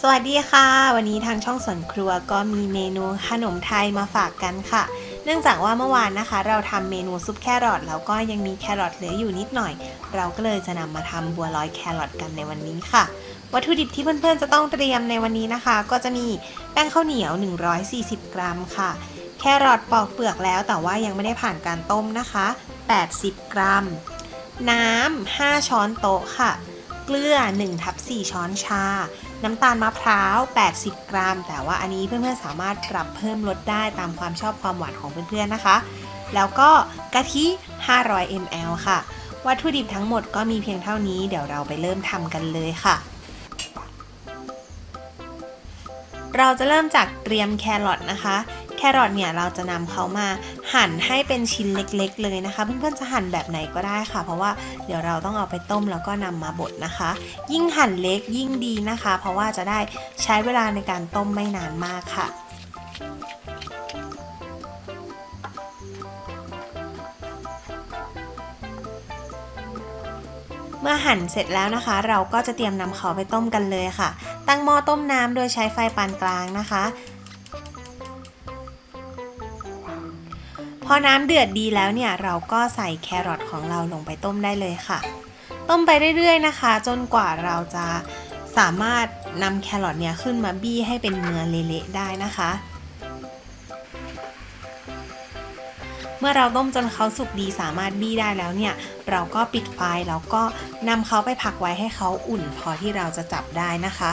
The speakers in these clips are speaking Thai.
สวัสดีค่ะ วันนี้ทางช่องสวนครัวก็มีเมนูขนมไทยมาฝากกันค่ะ เนื่องจากว่าเมื่อวานนะคะ เราทำเมนูซุปแครอทแล้วก็ยังมีแครอทเหลืออยู่นิดหน่อย เราก็เลยจะนำมาทำบัวลอยแครอทกันในวันนี้ค่ะ วัตถุดิบที่เพื่อนๆจะต้องเตรียมในวันนี้นะคะ ก็จะมีแป้งข้าวเหนียว 140 กรัมค่ะ แครอทปอกเปลือกแล้วแต่ว่ายังไม่ได้ผ่านการต้มนะคะ 80 กรัม น้ำ 5 ช้อนโต๊ะค่ะ เกลือ1ทับ4ช้อนชา น้ำตาลมะพร้าว 80 กรัม แต่ว่าอันนี้เพื่อนๆสามารถปรับเพิ่มลดได้ตามความชอบความหวานของเพื่อนๆนะคะ แล้วก็กะทิ 500 ml ค่ะ วัตถุดิบทั้งหมดก็มีเพียงเท่านี้ เดี๋ยวเราไปเริ่มทำกันเลยค่ะ เราจะเริ่มจากเตรียมแครอทนะคะ แครอทเนี่ยเราจะนำเขามา หั่นให้เป็นชิ้นเล็กๆ เลยนะคะ เพื่อนๆจะหั่นแบบไหนก็ได้ค่ะ เพราะว่าเดี๋ยวเราต้องเอาไปต้มแล้วก็นำมาบดนะคะ ยิ่งหั่นเล็กยิ่งดีนะคะ เพราะว่าจะได้ใช้เวลาในการต้มไม่นานมากค่ะเมื่อหั่นเสร็จแล้วนะคะ เราก็จะเตรียมนำเขาไปต้มกันเลยค่ะ ตั้งหม้อต้มน้ำโดยใช้ไฟปานกลางนะคะ พอน้ำเดือดดีแล้วเนี่ยเราก็ใส่แครอทของเราลงไปต้มได้เลยค่ะ ต้มไปเรื่อยๆนะคะ จนกว่าเราจะสามารถนำแครอทเนี่ยขึ้นมาบี้ให้เป็นเนื้อเละๆได้นะคะ เมื่อเราต้มจนเขาสุกดีสามารถบี้ได้แล้วเนี่ย เราก็ปิดไฟแล้วก็นำเขาไปพักไว้ให้เขาอุ่นพอที่เราจะจับได้นะคะ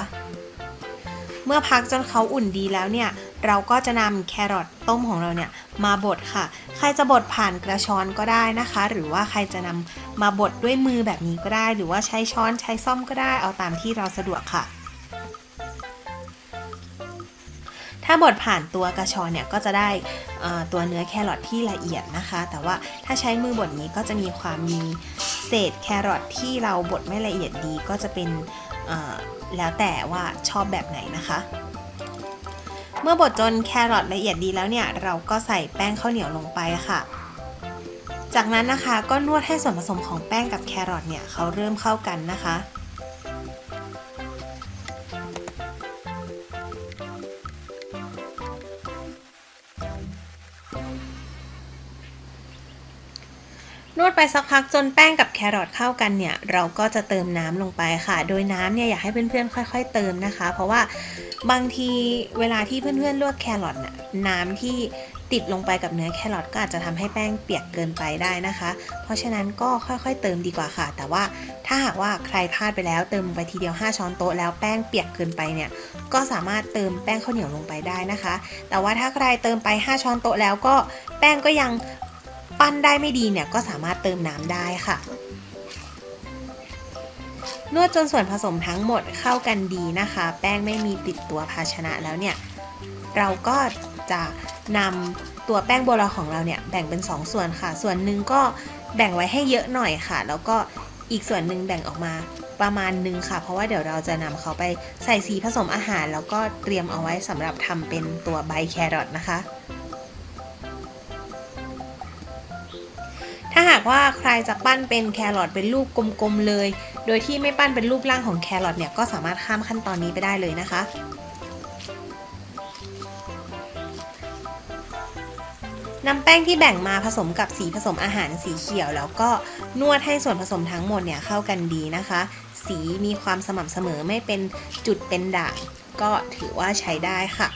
เมื่อพักจนเขาอุ่นดีแล้วเนี่ย เราก็จะนำแครอทต้มของเราเนี่ยมาบดค่ะ ใครจะบดผ่านกระชอนก็ได้นะคะ หรือว่าใครจะนำมาบดด้วยมือแบบนี้ก็ได้ หรือว่าใช้ช้อนใช้ซ่อมก็ได้ เอาตามที่เราสะดวกค่ะถ้าบดผ่านตัวกระชอนเนี่ยก็จะได้ตัวเนื้อแครอทที่ละเอียดนะคะ แต่ว่าถ้าใช้มือบดนี้ก็จะมีความมีเศษแครอทที่เราบดไม่ละเอียดดีก็จะเป็น แล้วแต่ว่าชอบแบบไหนนะคะ เมื่อบดจนแครอทละเอียดดีแล้วเนี่ยเราก็ใส่แป้งข้าวเหนียวลงไปค่ะ จากนั้นนะคะก็นวดให้ส่วนผสมของแป้งกับแครอทเนี่ยเขาเริ่มเข้ากันนะคะ วดไปสักพักจนแป้งกับแครอทเข้ากันเนี่ย เราก็จะเติมน้ำลงไปค่ะ โดยน้ำเนี่ยอยากให้เพื่อนๆค่อย ๆ เติมนะคะ เพราะว่าบางทีเวลาที่เพื่อนๆลวกแครอทน่ะน้ำที่ติดลงไปกับเนื้อแครอทก็อาจจะทำให้แป้งเปียกเกินไปได้นะคะ เพราะฉะนั้นก็ค่อยๆ เติมดีกว่าค่ะ แต่ว่าถ้าหากว่าใครพลาดไปแล้วเติมลงไปทีเดียว 5 ช้อนโต๊ะแล้วแป้งเปียกเกินไปเนี่ย ก็สามารถเติมแป้งข้าวเหนียวลงไปได้นะคะ แต่ว่าถ้าใครเติมไป 5 ช้อนโต๊ะแล้วก็แป้งก็ยัง ปั้นได้ไม่ดีเนี่ยก็สามารถเติมน้ำได้ค่ะ นวดจนส่วนผสมทั้งหมดเข้ากันดีนะคะ แป้งไม่มีติดตัวภาชนะแล้วเนี่ย เราก็จะนำตัวแป้งโบราของเราเนี่ยแบ่งเป็น2ส่วนค่ะ ส่วนหนึ่งก็แบ่งไว้ให้เยอะหน่อยค่ะ แล้วก็อีกส่วนหนึ่งแบ่งออกมาประมาณหนึ่งค่ะ เพราะว่าเดี๋ยวเราจะนำเขาไปใส่สีผสมอาหาร แล้วก็เตรียมเอาไว้สำหรับทำเป็นตัวใบแครอทนะคะากว่าใครจะปั้นเป็นแครอทเป็นรูปกลมๆเลย โดยที่ไม่ปั้นเป็นรูปร่างของแครอทเนี่ยก็สามารถข้ามขั้นตอนนี้ไปได้เลยนะคะนำแป้งที่แบ่งมาผสมกับสีผสมอาหารสีเขียว แล้วก็นวดให้ส่วนผสมทั้งหมดเนี่ยเข้ากันดีนะคะ สีมีความสม่ำเสมอไม่เป็นจุดเป็นด่าง ก็ถือว่าใช้ได้ค่ะ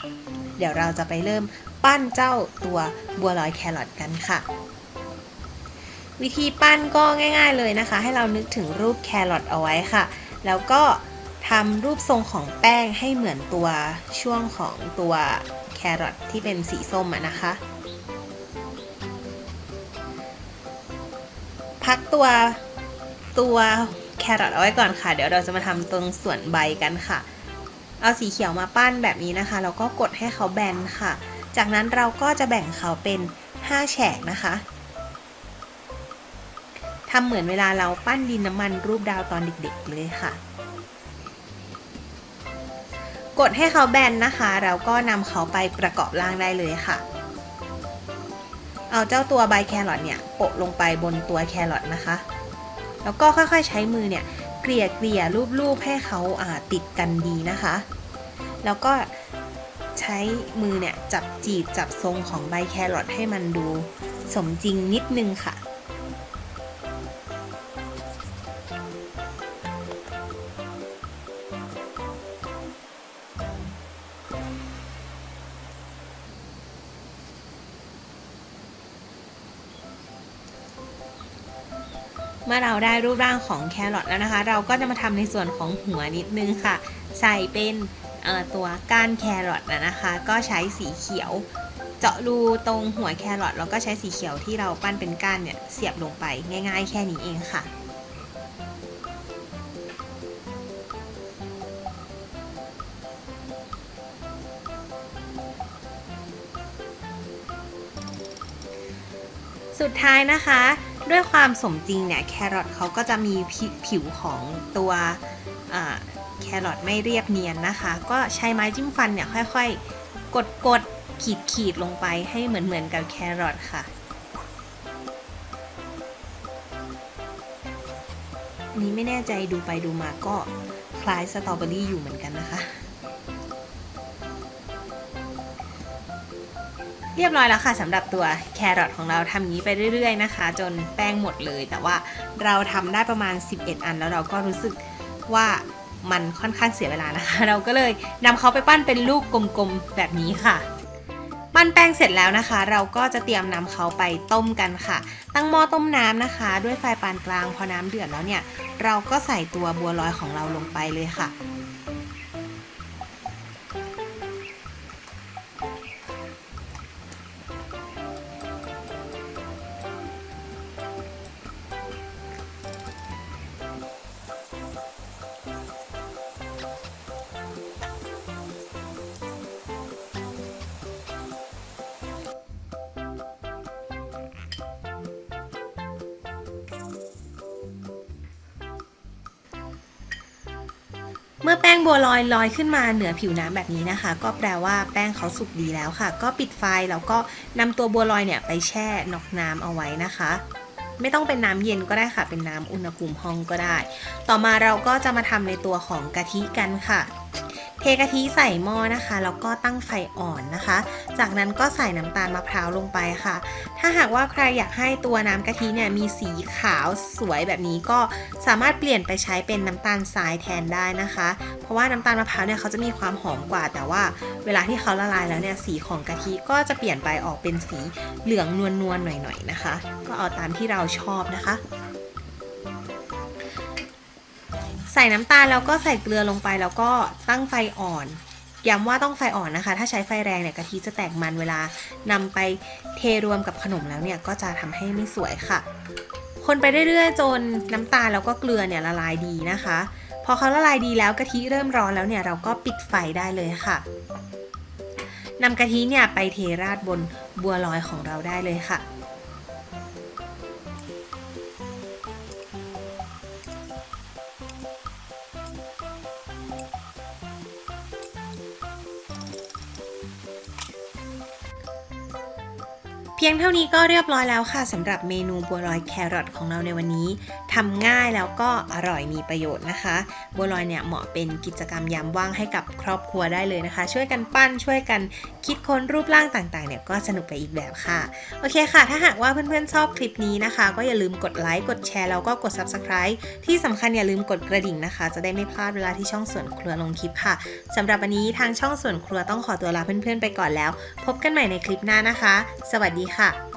เดี๋ยวเราจะไปเริ่มปั้นเจ้าตัวบัวลอยแครอทกันค่ะ วิธีปั้นก็ง่าย ๆเลยนะคะ ให้เรานึกถึงรูปแครอทเอาไว้ค่ะ แล้วก็ทำรูปทรงของแป้งให้เหมือนตัวช่วงของตัวแครอทที่เป็นสีส้มะนะคะ พักตัวตัวแครอทเอาไว้ก่อนค่ะ เดี๋ยวเราจะมาทำตรงส่วนใบกันค่ะ เอาสีเขียวมาปั้นแบบนี้นะคะ แล้วก็กดให้เขาแบนค่ะ จากนั้นเราก็จะแบ่งเขาเป็น 5 แฉกนะคะ ทำเหมือนเวลาเราปั้นดินน้ำมันรูปดาวตอนเด็กๆเลยค่ะ กดให้เขาแบนนะคะ เราก็นำเขาไปประกอบร่างได้เลยค่ะ เอาเจ้าตัวใบแครอทเนี่ยโปะลงไปบนตัวแครอทนะคะ แล้วก็ค่อยๆใช้มือเนี่ยเกลี่ยเกลี่ยรูปๆให้เขาาติดกันดีนะคะ แล้วก็ใช้มือเนี่ยจับจีบจับทรงของใบแครอทให้มันดูสมจริงนิดนึงค่ะ เมื่อเราได้รูปร่างของแครอทแล้วนะคะ เราก็จะมาทำในส่วนของหัวนิดนึงค่ะ ใส่เป็นตัวก้านแครอทนะนะคะ ก็ใช้สีเขียว เจาะรูตรงหัวแครอทแล้วก็ใช้สีเขียวที่เราปั้นเป็นก้านเนี่ยเสียบลงไปง่าย ๆ แค่นี้เองค่ะสุดท้ายนะคะ ด้วยความสมจริงเนี่ยแครอทเขาก็จะมีผิวของตัวแครอทไม่เรียบเนียนนะคะ ก็ใช้ไม้จิ้มฟันเนี่ยค่อยๆ กดกดขีดขีดลงไปให้เหมือนเหมือนกับแครอทค่ะนนี้ไม่แน่ใจดูไปดูมาก็คล้ายสตรอเบอรี่อยู่เหมือนกันนะคะ เรียบร้อยแล้วค่ะสำหรับตัวแครอทของเราทำงนี้ไปเรื่อยๆนะคะ จนแป้งหมดเลย แต่ว่าเราทำได้ประมาณ 11 อันแล้วเราก็รู้สึกว่ามันค่อนข้างเสียเวลานะคะ เราก็เลยนำเขาไปปั้นเป็นลูกกลมๆแบบนี้ค่ะปั้นแป้งเสร็จแล้วนะคะ เราก็จะเตรียมนำเขาไปต้มกันค่ะ ตั้งหม้อต้มน้ำนะคะ ด้วยไฟปานกลางพอน้ำเดือดแล้วเนี่ย เราก็ใส่ตัวบัวลอยของเราลงไปเลยค่ะ เมื่อแป้งบัวลอยลอยขึ้นมาเหนือผิวน้ำแบบนี้นะคะ ก็แปลว่าแป้งเขาสุกดีแล้วค่ะ ก็ปิดไฟแล้วก็นำตัวบัวลอยเนี่ยไปแช่นอกน้ำเอาไว้นะคะ ไม่ต้องเป็นน้ำเย็นก็ได้ค่ะ เป็นน้ำอุณหภูมิห้องก็ได้ ต่อมาเราก็จะมาทำในตัวของกะทิกันค่ะ เทกะทิใส่หม้อนะคะ แล้วก็ตั้งไฟอ่อนนะคะ จากนั้นก็ใส่น้ำตาลมะพร้าวลงไปค่ะ ถ้าหากว่าใครอยากให้ตัวน้ำกะทิเนี่ยมีสีขาวสวยแบบนี้ก็สามารถเปลี่ยนไปใช้เป็นน้ำตาลทรายแทนได้นะคะ เพราะว่าน้ำตาลมะพร้าวเนี่ยเขาจะมีความหอมกว่า แต่ว่าเวลาที่เขาละลายแล้วเนี่ยสีของกะทิก็จะเปลี่ยนไปออกเป็นสีเหลืองนวลๆหน่อยๆนะคะ ก็เอาตามที่เราชอบนะคะ ส่น้ำตาลแล้วก็ใส่เกลือลงไปแล้วก็ตั้งไฟอ่อนย้ำว่าต้องไฟอ่อนนะคะ ถ้าใช้ไฟแรงเนี่ยกะทิจะแตกมันเวลานำไปเทรวมกับขนมแล้วเนี่ยก็จะทำให้ไม่สวยค่ะ คนไปเรื่อยๆจนน้ำตาลแล้วก็เกลือเนี่ยละลายดีนะคะ พอเขาละลายดีแล้วกะทิเริ่มร้อนแล้วเนี่ยเราก็ปิดไฟได้เลยค่ะนำกะทิเนี่ยไปเทราดบนบัวลอยของเราได้เลยค่ะ เพียงเท่านี้ก็เรียบร้อยแล้วค่ะสำหรับเมนูบัวลอยแครอทของเราในวันนี้ทำง่ายแล้วก็อร่อยมีประโยชน์นะคะ บัวลอยเนี่ยเหมาะเป็นกิจกรรมยามว่างให้กับครอบครัวได้เลยนะคะ ช่วยกันปั้นช่วยกันคิดค้นรูปร่างต่างๆเนี่ยก็สนุกไปอีกแบบค่ะ โอเคค่ะ ถ้าหากว่าเพื่อนๆชอบคลิปนี้นะคะ ก็อย่าลืมกดไลค์กดแชร์แล้วก็กด subscribe ที่สำคัญอย่าลืมกดกระดิ่งนะคะ จะได้ไม่พลาดเวลาที่ช่องส่วนครัวลงคลิปค่ะสำหรับวันนี้ทางช่องส่วนครัวต้องขอตัวลาเพื่อนๆไปก่อนแล้ว พบกันใหม่ในคลิปหน้านะคะ สวัสดีค่ะ